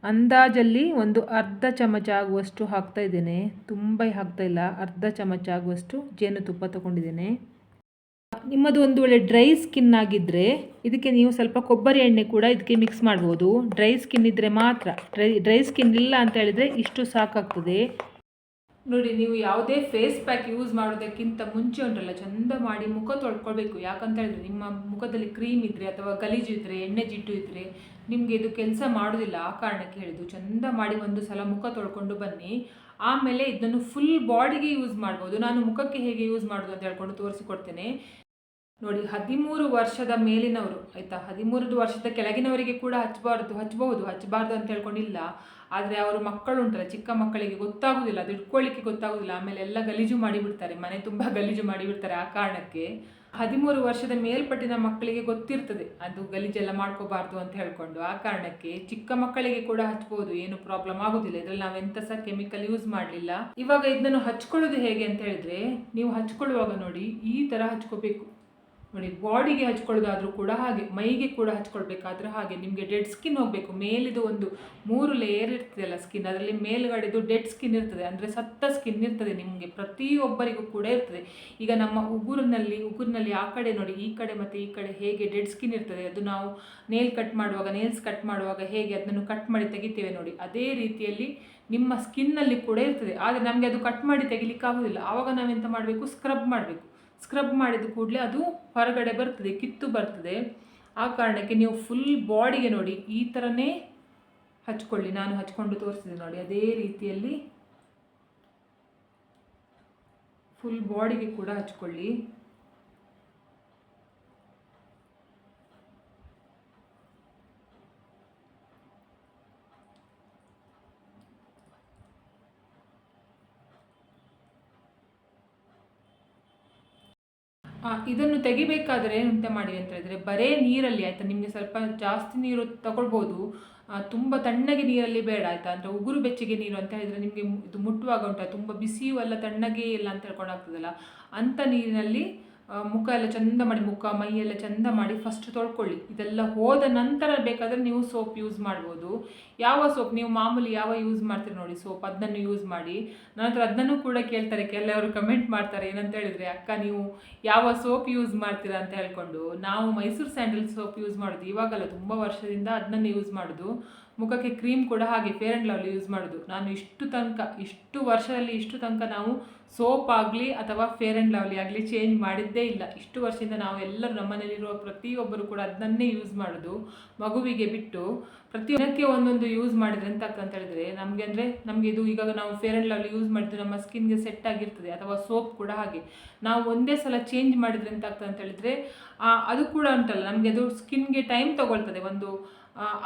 ಅಂದಾಜಲ್ಲಿ ಒಂದು ಅರ್ಧ ಚಮಚ ಆಗುವಷ್ಟು ಹಾಕ್ತಾ ಇದ್ದೇನೆ. ತುಂಬ ಹಾಕ್ತಾ ಇಲ್ಲ. ಅರ್ಧ ಚಮಚ ಆಗುವಷ್ಟು ಜೇನುತುಪ್ಪ ತಗೊಂಡಿದ್ದೇನೆ. ನಿಮ್ಮದು ಒಂದು ವೇಳೆ ಡ್ರೈ ಸ್ಕಿನ್ ಆಗಿದ್ದರೆ ಇದಕ್ಕೆ ನೀವು ಸ್ವಲ್ಪ ಕೊಬ್ಬರಿ ಎಣ್ಣೆ ಕೂಡ ಇದಕ್ಕೆ ಮಿಕ್ಸ್ ಮಾಡ್ಬೋದು. ಡ್ರೈ ಸ್ಕಿನ್ ಇದ್ದರೆ ಮಾತ್ರ. ಡ್ರೈ ಡ್ರೈ ಸ್ಕಿನ್ ಇಲ್ಲ ಅಂತ ಹೇಳಿದರೆ ಇಷ್ಟು ಸಾಕಾಗ್ತದೆ. ನೋಡಿ, ನೀವು ಯಾವುದೇ ಫೇಸ್ ಪ್ಯಾಕ್ ಯೂಸ್ ಮಾಡೋದಕ್ಕಿಂತ ಮುಂಚೆ ಉಂಟಲ್ಲ, ಚಂದ ಮಾಡಿ ಮುಖ ತೊಳ್ಕೊಳ್ಬೇಕು. ಯಾಕಂತ ಹೇಳಿದ್ರೆ ನಿಮ್ಮ ಮುಖದಲ್ಲಿ ಕ್ರೀಮ್ ಇದ್ದರೆ ಅಥವಾ ಗಲೀಜು ಇದ್ದರೆ ಎಣ್ಣೆ ಜಿಟ್ಟು ಇದ್ದರೆ ನಿಮಗೆ ಇದು ಕೆಲಸ ಮಾಡೋದಿಲ್ಲ, ಆ ಕಾರಣಕ್ಕೆ ಹೇಳಿದ್ದು. ಚಂದ ಮಾಡಿ ಒಂದು ಸಲ ಮುಖ ತೊಳ್ಕೊಂಡು ಬನ್ನಿ. ಆಮೇಲೆ ಇದನ್ನು ಫುಲ್ ಬಾಡಿಗೆ ಯೂಸ್ ಮಾಡ್ಬೋದು. ನಾನು ಮುಖಕ್ಕೆ ಹೇಗೆ ಯೂಸ್ ಮಾಡೋದು ಅಂತ ಹೇಳ್ಕೊಂಡು ತೋರಿಸಿಕೊಡ್ತೇನೆ. ನೋಡಿ, ಹದಿಮೂರು ವರ್ಷದ ಮೇಲಿನವರು, ಆಯಿತಾ? ಹದಿಮೂರು ವರ್ಷದ ಕೆಳಗಿನವರಿಗೆ ಕೂಡ ಹಚ್ಚಬಾರ್ದು, ಹಚ್ಚಬಹುದು, ಹಚ್ಚಬಾರ್ದು ಅಂತ ಹೇಳ್ಕೊಂಡಿಲ್ಲ. ಆದರೆ ಅವರು ಮಕ್ಕಳು ಉಂಟಲ್ಲ ಚಿಕ್ಕ ಮಕ್ಕಳಿಗೆ ಗೊತ್ತಾಗೋದಿಲ್ಲ, ಅದು ಇಟ್ಕೊಳ್ಳಿಕ್ಕೆ ಗೊತ್ತಾಗೋದಿಲ್ಲ. ಆಮೇಲೆ ಎಲ್ಲ ಗಲೀಜು ಮಾಡಿಬಿಡ್ತಾರೆ, ಮನೆ ತುಂಬ ಗಲೀಜು ಮಾಡಿಬಿಡ್ತಾರೆ ಆ ಕಾರಣಕ್ಕೆ. ಹದಿಮೂರು ವರ್ಷದ ಮೇಲ್ಪಟ್ಟಿನ ಮಕ್ಕಳಿಗೆ ಗೊತ್ತಿರ್ತದೆ. ಅದು ಗಲೀಜೆಲ್ಲ ಮಾಡ್ಕೋಬಾರ್ದು ಅಂತ ಹೇಳ್ಕೊಂಡು. ಆ ಕಾರಣಕ್ಕೆ ಚಿಕ್ಕ ಮಕ್ಕಳಿಗೆ ಕೂಡ ಹಚ್ಬೋದು. ಏನು ಪ್ರಾಬ್ಲಮ್ ಆಗೋದಿಲ್ಲ. ಇದ್ರಲ್ಲಿ ನಾವೆಂತ ಸಹ ಕೆಮಿಕಲ್ ಯೂಸ್ ಮಾಡಲಿಲ್ಲ. ಇವಾಗ ಇದನ್ನು ಹಚ್ಕೊಳ್ಳೋದು ಹೇಗೆ ಅಂತ ಹೇಳಿದ್ರೆ, ನೀವು ಹಚ್ಕೊಳ್ಳುವಾಗ ನೋಡಿ ಈ ಥರ ಹಚ್ಕೋಬೇಕು. ನೋಡಿ, ಬಾಡಿಗೆ ಹಚ್ಕೊಳ್ಳೋದಾದ್ರೂ ಕೂಡ ಹಾಗೆ, ಮೈಗೆ ಕೂಡ ಹಚ್ಕೊಳ್ಬೇಕಾದ್ರೆ ಹಾಗೆ ನಿಮಗೆ ಡೆಡ್ ಸ್ಕಿನ್ ಹೋಗಬೇಕು. ಮೇಲಿದು ಒಂದು ಮೂರು ಲೇಯರ್ ಇರ್ತದಲ್ಲ ಸ್ಕಿನ್ ಅದರಲ್ಲಿ ಮೇಲುಗಡೆದು ಡೆಡ್ ಸ್ಕಿನ್ ಇರ್ತದೆ. ಅಂದರೆ ಸತ್ತ ಸ್ಕಿನ್ ಇರ್ತದೆ ನಿಮಗೆ, ಪ್ರತಿಯೊಬ್ಬರಿಗೂ ಕೂಡ ಇರ್ತದೆ. ಈಗ ನಮ್ಮ ಉಗುರಿನಲ್ಲಿ ಉಗುರಿನಲ್ಲಿ ಆ ಕಡೆ ನೋಡಿ, ಈ ಕಡೆ ಮತ್ತು ಈ ಕಡೆ ಹೇಗೆ ಡೆಡ್ ಸ್ಕಿನ್ ಇರ್ತದೆ. ಅದು ನಾವು ನೇಲ್ ಕಟ್ ಮಾಡುವಾಗ ನೇಲ್ಸ್ ಕಟ್ ಮಾಡುವಾಗ ಹೇಗೆ ಅದನ್ನು ಕಟ್ ಮಾಡಿ ತೆಗಿತೇವೆ ನೋಡಿ. ಅದೇ ರೀತಿಯಲ್ಲಿ ನಿಮ್ಮ ಸ್ಕಿನ್ನಲ್ಲಿ ಕೂಡ ಇರ್ತದೆ. ಆದರೆ ನಮಗೆ ಅದು ಕಟ್ ಮಾಡಿ ತೆಗಿಲಿಕ್ಕೆ ಆಗೋದಿಲ್ಲ ಆವಾಗ ನಾವೆಂತ ಮಾಡಬೇಕು? ಸ್ಕ್ರಬ್ ಮಾಡಬೇಕು. ಸ್ಕ್ರಬ್ ಮಾಡಿದ ಕೂಡಲೇ ಅದು ಹೊರಗಡೆ ಬರ್ತದೆ, ಕಿತ್ತು ಬರ್ತದೆ. ಆ ಕಾರಣಕ್ಕೆ ನೀವು ಫುಲ್ ಬಾಡಿಗೆ ನೋಡಿ, ಈ ಥರನೇ ಹಚ್ಕೊಳ್ಳಿ. ನಾನು ಹಚ್ಕೊಂಡು ತೋರಿಸಿದೆ ನೋಡಿ, ಅದೇ ರೀತಿಯಲ್ಲಿ ಫುಲ್ ಬಾಡಿಗೆ ಕೂಡ ಹಚ್ಕೊಳ್ಳಿ. ಇದನ್ನು ತೆಗಿಬೇಕಾದ್ರೆ ಎಂತ ಮಾಡಿ ಅಂತ ಹೇಳಿದ್ರೆ, ಬರೇ ನೀರಲ್ಲಿ, ಆಯ್ತಾ, ನಿಮಗೆ ಸ್ವಲ್ಪ ಜಾಸ್ತಿ ನೀರು ತಗೊಳ್ಬೋದು. ತುಂಬ ತಣ್ಣಗೆ ನೀರಲ್ಲಿ ಬೇಡ, ಆಯ್ತಾ, ಅಂದರೆ ಉಗುರು ಬೆಚ್ಚಗೆ ನೀರು ಅಂತ ಹೇಳಿದ್ರೆ ನಿಮಗೆ ಇದು ಮುಟ್ಟುವಾಗ ಉಂಟು ತುಂಬ ಬಿಸಿಯೂ ಅಲ್ಲ, ತಣ್ಣಗೆ ಇಲ್ಲ ಅಂತ ಹೇಳ್ಕೊಂಡಾಗ್ತದಲ್ಲ ಅಂಥ ನೀರಿನಲ್ಲಿ ಮುಖ ಎಲ್ಲ ಚಂದ ಮಾಡಿ, ಮುಖ, ಮೈ ಎಲ್ಲ ಚಂದ ಮಾಡಿ ಫಸ್ಟ್ ತೊಳ್ಕೊಳ್ಳಿ. ಇದೆಲ್ಲ ಹೋದ ನಂತರ ಬೇಕಾದರೆ ನೀವು ಸೋಪ್ ಯೂಸ್ ಮಾಡ್ಬೋದು. ಯಾವ ಸೋಪ್ ನೀವು ಮಾಮೂಲಿ ಯಾವ ಯೂಸ್ ಮಾಡ್ತೀರಿ ನೋಡಿ ಸೋಪ್ ಅದನ್ನು ಯೂಸ್ ಮಾಡಿ. ನಂತರ ಅದನ್ನು ಕೂಡ ಕೇಳ್ತಾರೆ. ಕೆಲವರು ಕಮೆಂಟ್ ಮಾಡ್ತಾರೆ, ಏನಂತ ಹೇಳಿದ್ರೆ, ಅಕ್ಕ, ನೀವು ಯಾವ ಸೋಪ್ ಯೂಸ್ ಮಾಡ್ತೀರಾ? ಅಂತ ಹೇಳ್ಕೊಂಡು. ನಾವು ಮೈಸೂರು ಸ್ಯಾಂಡಲ್ ಸೋಪ್ ಯೂಸ್ ಮಾಡೋದು ಇವಾಗಲ್ಲ, ತುಂಬ ವರ್ಷದಿಂದ ಅದನ್ನು ಯೂಸ್ ಮಾಡೋದು. ಮುಖಕ್ಕೆ ಕ್ರೀಮ್ ಕೂಡ ಹಾಗೆ ಫೇರ್ ಆ್ಯಂಡ್ ಲವ್ಲಿ ಯೂಸ್ ಮಾಡೋದು. ನಾನು ಇಷ್ಟು ತನಕ, ಇಷ್ಟು ವರ್ಷದಲ್ಲಿ ಇಷ್ಟು ತನಕ ನಾವು ಸೋಪ್ ಆಗಲಿ ಅಥವಾ ಫೇರ್ ಆ್ಯಂಡ್ ಲವ್ಲಿ ಆಗಲಿ ಚೇಂಜ್ ಮಾಡಿದ್ದೇ ಇಲ್ಲ. ಇಷ್ಟು ವರ್ಷದಿಂದ ನಾವು ಎಲ್ಲರೂ ಮನೆಯಲ್ಲಿರುವ ಪ್ರತಿಯೊಬ್ಬರು ಕೂಡ ಅದನ್ನೇ ಯೂಸ್ ಮಾಡೋದು, ಮಗುವಿಗೆ ಬಿಟ್ಟು ಪ್ರತಿಯೊಂದಕ್ಕೆ ಒಂದೊಂದು ಯೂಸ್ ಮಾಡಿದ್ರೆ ಅಂತ ಅಂತ ಹೇಳಿದ್ರೆ, ನಮಗೆ ಅಂದರೆ ನಮಗೆ ಇದು ಈಗ ನಾವು ಫೇರ್ ಆ್ಯಂಡ್ ಲವ್ಲಿ ಯೂಸ್ ಮಾಡಿದ್ರೆ ನಮ್ಮ ಸ್ಕಿನ್ಗೆ ಸೆಟ್ ಆಗಿರ್ತದೆ ಅಥವಾ ಸೋಪ್ ಕೂಡ ಹಾಗೆ. ನಾವು ಒಂದೇ ಸಲ ಚೇಂಜ್ ಮಾಡಿದ್ರೆ ಅಂತ ಅಂತ ಹೇಳಿದ್ರೆ ಅದು ಕೂಡ ಉಂಟಲ್ಲ, ನಮಗೆ ಅದು ಸ್ಕಿನ್ಗೆ ಟೈಮ್ ತಗೊಳ್ತದೆ. ಒಂದು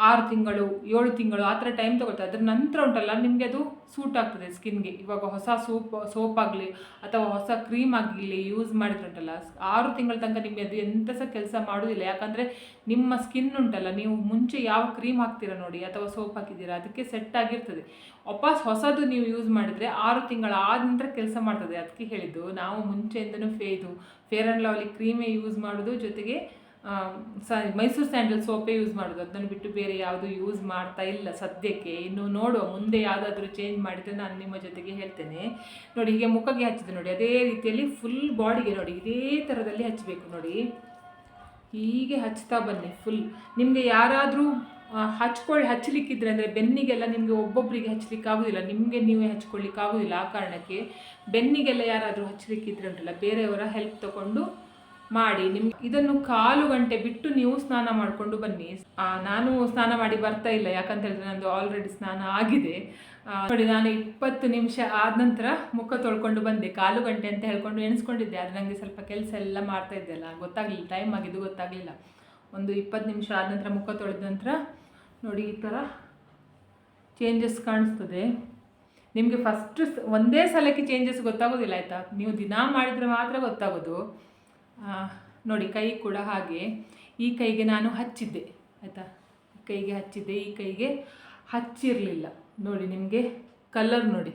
ಆರು ತಿಂಗಳು, ಏಳು ತಿಂಗಳು ಆ ಥರ ಟೈಮ್ ತಗೊಳ್ತದೆ ಅದ್ರ ನಂತರ ಉಂಟಲ್ಲ, ನಿಮಗೆ ಅದು ಸೂಟ್ ಆಗ್ತದೆ ಸ್ಕಿನ್ಗೆ ಇವಾಗ ಹೊಸ ಸೋಪ್ ಸೋಪ್ ಆಗಲಿ ಅಥವಾ ಹೊಸ ಕ್ರೀಮ್ ಆಗಲಿ ಯೂಸ್ ಮಾಡಿದ್ರೆ ಉಂಟಲ್ಲ, ಆರು ತಿಂಗಳ ತನಕ ನಿಮಗೆ ಅದು ಎಂಥ ಸಹ ಕೆಲಸ ಮಾಡೋದಿಲ್ಲ. ಯಾಕಂದರೆ ನಿಮ್ಮ ಸ್ಕಿನ್ ಉಂಟಲ್ಲ, ನೀವು ಮುಂಚೆ ಯಾವ ಕ್ರೀಮ್ ಹಾಕ್ತೀರಾ ನೋಡಿ ಅಥವಾ ಸೋಪ್ ಹಾಕಿದ್ದೀರಾ, ಅದಕ್ಕೆ ಸೆಟ್ ಆಗಿರ್ತದೆ. ವಾಪಸ್ ಹೊಸದು ನೀವು ಯೂಸ್ ಮಾಡಿದರೆ ಆರು ತಿಂಗಳ ಆದ ನಂತರ ಕೆಲಸ ಮಾಡ್ತದೆ. ಅದಕ್ಕೆ ಹೇಳಿದ್ದು, ನಾವು ಮುಂಚೆಯಿಂದನೂ ಫೇ ಇದು. ಫೇರ್ ಆ್ಯಂಡ್ ಲವ್ಲಿ ಕ್ರೀಮೇ ಯೂಸ್ ಮಾಡೋದು ಜೊತೆಗೆ ಸ, ಮೈಸೂರು ಸ್ಯಾಂಡಲ್ ಸೋಪೇ ಯೂಸ್ ಮಾಡೋದು. ಅದನ್ನು ಬಿಟ್ಟು ಬೇರೆ ಯಾವುದು ಯೂಸ್ ಮಾಡ್ತಾ ಇಲ್ಲ ಸದ್ಯಕ್ಕೆ. ಇನ್ನು ನೋಡುವ. ಮುಂದೆ ಯಾವುದಾದ್ರೂ ಚೇಂಜ್ ಮಾಡಿದರೆ ನಾನು ನಿಮ್ಮ ಜೊತೆಗೆ ಹೇಳ್ತೇನೆ. ನೋಡಿ, ಹೀಗೆ ಮುಖಕ್ಕೆ ಹಚ್ಚಿದೆ ನೋಡಿ. ಅದೇ ರೀತಿಯಲ್ಲಿ ಫುಲ್ ಬಾಡಿಗೆ ನೋಡಿ. ಇದೇ ಥರದಲ್ಲಿ ಹಚ್ಚಬೇಕು ನೋಡಿ. ಹೀಗೆ ಹಚ್ತಾ ಬನ್ನಿ ಫುಲ್ ನಿಮಗೆ ಯಾರಾದರೂ ಹಚ್ಕೊಳ್ಳಿ ಹಚ್ಚಲಿಕ್ಕಿದ್ರೆ ಅಂದರೆ ಬೆನ್ನಿಗೆಲ್ಲ ನಿಮಗೆ ಒಬ್ಬೊಬ್ಬರಿಗೆ ಹಚ್ಚಲಿಕ್ಕೆ ಆಗೋದಿಲ್ಲ. ನಿಮಗೆ ನೀವೇ ಹಚ್ಕೊಳ್ಳಿಕ್ಕೆ ಆಗೋದಿಲ್ಲ ಆ ಕಾರಣಕ್ಕೆ ಬೆನ್ನಿಗೆಲ್ಲ ಯಾರಾದರೂ ಹಚ್ಚಲಿಕ್ಕಿದ್ರೆ ಉಂಟಲ್ಲ, ಬೇರೆಯವರ ಹೆಲ್ಪ್ ತಗೊಂಡು ಮಾಡಿ ನಿಮ್ ಇದನ್ನು ಕಾಲು ಗಂಟೆ ಬಿಟ್ಟು ನೀವು ಸ್ನಾನ ಮಾಡಿಕೊಂಡು ಬನ್ನಿ. ನಾನು ಸ್ನಾನ ಮಾಡಿ ಬರ್ತಾ ಇಲ್ಲ, ಯಾಕಂತ ಹೇಳಿದ್ರೆ ನಂದು ಆಲ್ರೆಡಿ ಸ್ನಾನ ಆಗಿದೆ. ನೋಡಿ, ನಾನು ಇಪ್ಪತ್ತು ನಿಮಿಷ ಆದ ನಂತರ ಮುಖ ತೊಳ್ಕೊಂಡು ಬಂದೆ. ಕಾಲು ಗಂಟೆ ಅಂತ ಹೇಳ್ಕೊಂಡು ಎಣಿಸ್ಕೊಂಡಿದ್ದೆ, ಆದರೆ ನನಗೆ ಸ್ವಲ್ಪ ಕೆಲಸ ಎಲ್ಲ ಮಾಡ್ತಾ ಇದ್ದೆ ಅಲ್ಲ, ಗೊತ್ತಾಗಲಿಲ್ಲ ಟೈಮ್ ಆಗಿದ್ದು ಗೊತ್ತಾಗಲಿಲ್ಲ. ಒಂದು ಇಪ್ಪತ್ತು ನಿಮಿಷ ಆದ ನಂತರ ಮುಖ ತೊಳೆದ ನಂತರ ನೋಡಿ, ಈ ಥರ ಚೇಂಜಸ್ ಕಾಣಿಸ್ತದೆ. ನಿಮಗೆ ಫಸ್ಟ್ ಒಂದೇ ಸಲಕ್ಕೆ ಚೇಂಜಸ್ ಗೊತ್ತಾಗೋದಿಲ್ಲ, ಆಯಿತಾ? ನೀವು ದಿನ ಮಾಡಿದರೆ ಮಾತ್ರ ಗೊತ್ತಾಗೋದು. ನೋಡಿ, ಕೈ ಕೂಡ ಹಾಗೆ. ಈ ಕೈಗೆ ನಾನು ಹಚ್ಚಿದ್ದೆ, ಆಯಿತಾ? ಕೈಗೆ ಹಚ್ಚಿದ್ದೆ, ಈ ಕೈಗೆ ಹಚ್ಚಿರಲಿಲ್ಲ. ನೋಡಿ, ನಿಮಗೆ ಕಲರ್ ನೋಡಿ.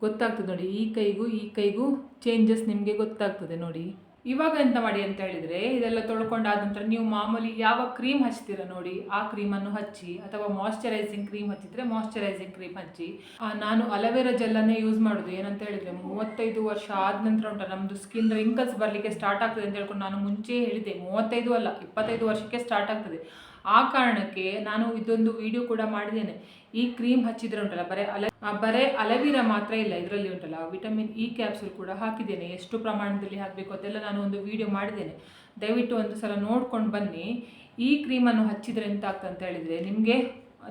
ಗೊತ್ತಾಗ್ತದೆ ನೋಡಿ, ಈ ಕೈಗೂ ಈ ಕೈಗೂ ಚೇಂಜಸ್ ನಿಮಗೆ ಗೊತ್ತಾಗ್ತದೆ ನೋಡಿ. ಇವಾಗ ಎಂತ ಮಾಡಿ ಅಂತ ಹೇಳಿದರೆ, ಇದೆಲ್ಲ ತೊಳ್ಕೊಂಡಾದ ನಂತರ ನೀವು ಮಾಮೂಲಿ ಯಾವ ಕ್ರೀಮ್ ಹಚ್ತೀರ ನೋಡಿ, ಆ ಕ್ರೀಮನ್ನು ಹಚ್ಚಿ, ಅಥವಾ ಮಾಯಶ್ಚರೈಸಿಂಗ್ ಕ್ರೀಮ್ ಹಚ್ಚಿದ್ರೆ ಮಾಯಶ್ಚರೈಸಿಂಗ್ ಕ್ರೀಮ್ ಹಚ್ಚಿ ನಾನು ಅಲೋವೆರಾ ಜೆಲ್ಲನ್ನೇ ಯೂಸ್ ಮಾಡೋದು. ಏನಂತ ಹೇಳಿದರೆ, ಮೂವತ್ತೈದು ವರ್ಷ ಆದ ನಂತರ ಉಂಟ ನಮ್ಮದು ಸ್ಕಿನ್ ರಿಂಕಲ್ಸ್ ಬರಲಿಕ್ಕೆ ಸ್ಟಾರ್ಟ್ ಆಗ್ತದೆ ಅಂತ ಹೇಳ್ಕೊಂಡು ನಾನು ಮುಂಚೆ ಹೇಳಿದೆ ಮೂವತ್ತೈದು ಅಲ್ಲ, ಇಪ್ಪತ್ತೈದು ವರ್ಷಕ್ಕೆ ಸ್ಟಾರ್ಟ್ ಆಗ್ತದೆ. ಆ ಕಾರಣಕ್ಕೆ ನಾನು ಇದೊಂದು ವಿಡಿಯೋ ಕೂಡ ಮಾಡಿದ್ದೇನೆ. ಈ ಕ್ರೀಮ್ ಹಚ್ಚಿದ್ರೆ ಉಂಟಲ್ಲ, ಬರೀ ಅಲ ಬರೇ ಅಲವೀರ ಮಾತ್ರ ಇಲ್ಲ, ಇದರಲ್ಲಿ ಉಂಟಲ್ಲ. ವಿಟಮಿನ್ ಇ ಕ್ಯಾಪ್ಸೂಲ್ ಕೂಡ ಹಾಕಿದ್ದೇನೆ. ಎಷ್ಟು ಪ್ರಮಾಣದಲ್ಲಿ ಹಾಕಬೇಕು ಅದೆಲ್ಲ ನಾನು ಒಂದು ವಿಡಿಯೋ ಮಾಡಿದ್ದೇನೆ. ದಯವಿಟ್ಟು ಒಂದು ಸಲ ನೋಡ್ಕೊಂಡು ಬನ್ನಿ. ಈ ಕ್ರೀಮನ್ನು ಹಚ್ಚಿದ್ರೆ ಎಂತ ಆಗ್ತದೆ ಅಂತ ಹೇಳಿದರೆ ನಿಮಗೆ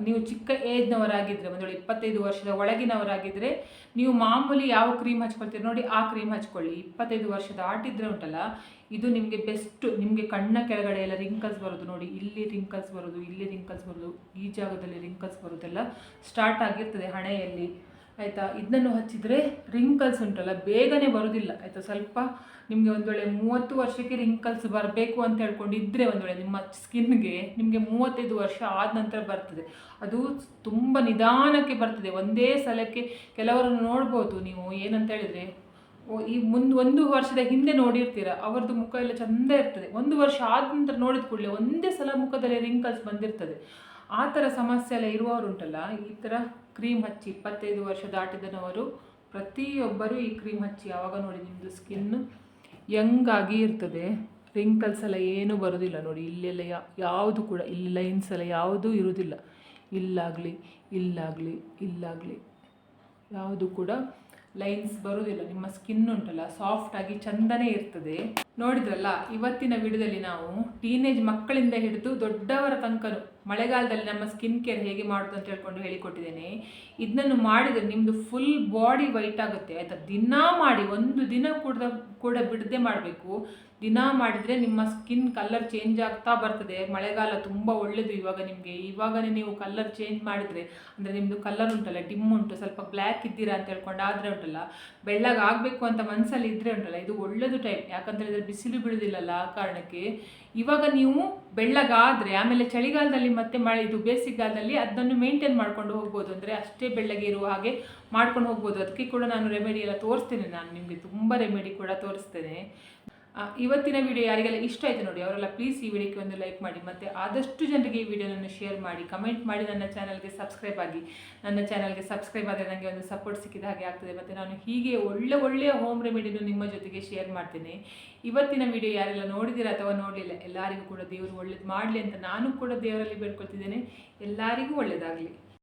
ನೀವು ಚಿಕ್ಕ ಏಜ್ನವರಾಗಿದ್ದರೆ ಒಂದು ಇಪ್ಪತ್ತೈದು ವರ್ಷದ ಒಳಗಿನವರಾಗಿದ್ದರೆ ನೀವು ಮಾಮೂಲಿ ಯಾವ ಕ್ರೀಮ್ ಹಚ್ಕೊಳ್ತೀರಿ ನೋಡಿ, ಆ ಕ್ರೀಮ್ ಹಚ್ಕೊಳ್ಳಿ. ಇಪ್ಪತ್ತೈದು ವರ್ಷದ ಆಟಿದ್ರೆ ಉಂಟಲ್ಲ, ಇದು ನಿಮಗೆ ಬೆಸ್ಟ್ ನಿಮಗೆ ಕಣ್ಣ ಕೆಳಗಡೆ ಎಲ್ಲ ರಿಂಕಲ್ಸ್ ಬರೋದು ನೋಡಿ. ಇಲ್ಲಿ ರಿಂಕಲ್ಸ್ ಬರೋದು, ಇಲ್ಲಿ ರಿಂಕಲ್ಸ್ ಬರೋದು, ಈ ಜಾಗದಲ್ಲಿ ರಿಂಕಲ್ಸ್ ಬರೋದೆಲ್ಲ ಸ್ಟಾರ್ಟ್ ಆಗಿರ್ತದೆ ಹಣೆಯಲ್ಲಿ. ಆಯಿತಾ? ಇದನ್ನು ಹಚ್ಚಿದರೆ ರಿಂಕಲ್ಸ್ ಉಂಟಲ್ಲ, ಬೇಗನೆ ಬರೋದಿಲ್ಲ. ಆಯಿತಾ? ಸ್ವಲ್ಪ ನಿಮಗೆ ಒಂದು ವೇಳೆ ಮೂವತ್ತು ವರ್ಷಕ್ಕೆ ರಿಂಕಲ್ಸ್ ಬರಬೇಕು ಅಂತ ಹೇಳ್ಕೊಂಡು ಇದ್ದರೆ ಒಂದು ವೇಳೆ ನಿಮ್ಮ ಸ್ಕಿನ್ಗೆ ನಿಮಗೆ ಮೂವತ್ತೈದು ವರ್ಷ ಆದ ನಂತರ ಬರ್ತದೆ. ಅದು ತುಂಬ ನಿಧಾನಕ್ಕೆ ಬರ್ತದೆ. ಒಂದೇ ಸಲಕ್ಕೆ ಕೆಲವರನ್ನು ನೋಡ್ಬೋದು ನೀವು. ಏನಂತ ಹೇಳಿದರೆ ಈ ಮುಂದೆ ಒಂದು ವರ್ಷದ ಹಿಂದೆ ನೋಡಿರ್ತೀರ? ಅವ್ರದ್ದು ಮುಖ ಎಲ್ಲ ಚಂದ ಇರ್ತದೆ. ಒಂದು ವರ್ಷ ಆದ ನಂತರ ನೋಡಿದ ಕೂಡಲೇ ಒಂದೇ ಸಲ ಮುಖದಲ್ಲಿ ರಿಂಕಲ್ಸ್ ಬಂದಿರ್ತದೆ. ಆ ಥರ ಸಮಸ್ಯೆ ಎಲ್ಲ ಇರುವವರು ಉಂಟಲ್ಲ ಈ ಥರ ಕ್ರೀಮ್ ಹಚ್ಚಿ ಇಪ್ಪತ್ತೈದು ವರ್ಷ ದಾಟಿದನವರು, ಪ್ರತಿಯೊಬ್ಬರು ಈ ಕ್ರೀಮ್ ಹಚ್ಚಿ ಯಾವಾಗ ನೋಡಿ ನಿಮ್ಮದು ಸ್ಕಿನ್ನು ಯಂಗ್ ಆಗಿ ಇರ್ತದೆ. ರಿಂಕಲ್ಸ್ ಎಲ್ಲ ಏನೂ ಬರೋದಿಲ್ಲ ನೋಡಿ, ಇಲ್ಲೆಲ್ಲ ಯಾವುದು ಕೂಡ, ಇಲ್ಲಿ ಲೈನ್ಸ್ ಎಲ್ಲ ಯಾವುದೂ ಇರುವುದಿಲ್ಲ ಇಲ್ಲಾಗಲಿ ಇಲ್ಲಾಗಲಿ ಇಲ್ಲಾಗಲಿ. ಯಾವುದು ಕೂಡ ಲೈನ್ಸ್ ಬರುವುದಿಲ್ಲ ನಿಮ್ಮ ಸ್ಕಿನ್ ಉಂಟಲ್ಲ ಸಾಫ್ಟ್ ಆಗಿ ಚಂದನೇ ಇರ್ತದೆ. ನೋಡಿದ್ರಲ್ಲ, ಇವತ್ತಿನ ವಿಡಿಯೋದಲ್ಲಿ ನಾವು ಟೀನೇಜ್ ಮಕ್ಕಳಿಂದ ಹಿಡಿದು ದೊಡ್ಡವರ ತನಕನು ಮಳೆಗಾಲದಲ್ಲಿ ನಮ್ಮ ಸ್ಕಿನ್ ಕೇರ್ ಹೇಗೆ ಮಾಡೋದು ಅಂತ ಹೇಳ್ಕೊಂಡು ಹೇಳಿಕೊಟ್ಟಿದ್ದೇನೆ. ಇದನ್ನು ಮಾಡಿದರೆ ನಿಮ್ಮದು ಫುಲ್ ಬಾಡಿ ವೈಟ್ ಆಗುತ್ತೆ. ಆಯಿತಾ? ದಿನ ಮಾಡಿ, ಒಂದು ದಿನ ಕೂಡ ಕೂಡ ಬಿಡದೆ ಮಾಡಬೇಕು. ದಿನ ಮಾಡಿದರೆ ನಿಮ್ಮ ಸ್ಕಿನ್ ಕಲರ್ ಚೇಂಜ್ ಆಗ್ತಾ ಬರ್ತದೆ. ಮಳೆಗಾಲ ತುಂಬ ಒಳ್ಳೆಯದು ಇವಾಗ ನಿಮಗೆ. ಇವಾಗಲೇ ನೀವು ಕಲರ್ ಚೇಂಜ್ ಮಾಡಿದರೆ, ಅಂದರೆ ನಿಮ್ಮದು ಕಲರ್ ಉಂಟಲ್ಲ ಡಿಮ್ ಉಂಟು, ಸ್ವಲ್ಪ ಬ್ಲ್ಯಾಕ್ ಇದ್ದೀರಾ ಅಂತ ಹೇಳ್ಕೊಂಡು ಆದರೆ ಉಂಟಲ್ಲ. ಬೆಳ್ಳಗೆ ಆಗಬೇಕು ಅಂತ ಮನಸ್ಸಲ್ಲಿ ಇದ್ದರೆ ಉಂಟಲ್ಲ. ಇದು ಒಳ್ಳೆಯದು ಟೈಮ್ ಯಾಕಂತೇಳಿದ್ರೆ ಬಿಸಿಲು ಬಿಡೋದಿಲ್ಲಲ್ಲ ಆ ಕಾರಣಕ್ಕೆ. ಇವಾಗ ನೀವು ಬೆಳ್ಳಗಾದರೆ ಆಮೇಲೆ ಚಳಿಗಾಲದಲ್ಲಿ ಮತ್ತೆ ಮಳೆ, ಇದು ಬೇಸಿಗೆಗಾಲದಲ್ಲಿ ಅದನ್ನು ಮೇಂಟೈನ್ ಮಾಡ್ಕೊಂಡು ಹೋಗ್ಬೋದು. ಅಂದರೆ ಅಷ್ಟೇ ಬೆಳ್ಳಗೆ ಇರುವ ಹಾಗೆ ಮಾಡ್ಕೊಂಡು ಹೋಗ್ಬೋದು. ಅದಕ್ಕೆ ಕೂಡ ನಾನು ರೆಮಿಡಿ ಎಲ್ಲ ತೋರಿಸ್ತೇನೆ ನಾನು ನಿಮಗೆ. ತುಂಬ ರೆಮಿಡಿ ಕೂಡ ತೋರಿಸ್ತೇನೆ. ಆ, ಇವತ್ತಿನ ವಿಡಿಯೋ ಯಾರಿಗೆಲ್ಲ ಇಷ್ಟ ಆಯಿತು ನೋಡಿ ಅವರೆಲ್ಲ ಪ್ಲೀಸ್ ಈ ವಿಡಿಯೋಕ್ಕೆ ಒಂದು ಲೈಕ್ ಮಾಡಿ ಮತ್ತು ಆದಷ್ಟು ಜನರಿಗೆ ಈ ವಿಡಿಯೋನನ್ನು ಶೇರ್ ಮಾಡಿ ಕಮೆಂಟ್ ಮಾಡಿ ನನ್ನ ಚಾನಲ್ಗೆ ಸಬ್ಸ್ಕ್ರೈಬ್ ಆಗಿ. ನನ್ನ ಚಾನಲ್ಗೆ ಸಬ್ಸ್ಕ್ರೈಬ್ ಆದರೆ ನನಗೆ ಒಂದು ಸಪೋರ್ಟ್ ಸಿಕ್ಕಿದ ಹಾಗೆ ಆಗ್ತದೆ ಮತ್ತು ನಾನು ಹೀಗೆ ಒಳ್ಳೆ ಒಳ್ಳೆಯ ಹೋಮ್ ರೆಮಿಡಿನೂ ನಿಮ್ಮ ಜೊತೆಗೆ ಶೇರ್ ಮಾಡ್ತೇನೆ. ಇವತ್ತಿನ ವಿಡಿಯೋ ಯಾರೆಲ್ಲ ನೋಡಿದಿರ ಅಥವಾ ನೋಡಲಿಲ್ಲ ಎಲ್ಲರಿಗೂ ಕೂಡ ದೇವರು ಒಳ್ಳೇದು ಮಾಡಲಿ ಅಂತ ನಾನು ಕೂಡ ದೇವರಲ್ಲಿ ಬೇಡ್ಕೊಳ್ತಿದ್ದೇನೆ. ಎಲ್ಲರಿಗೂ ಒಳ್ಳೆಯದಾಗಲಿ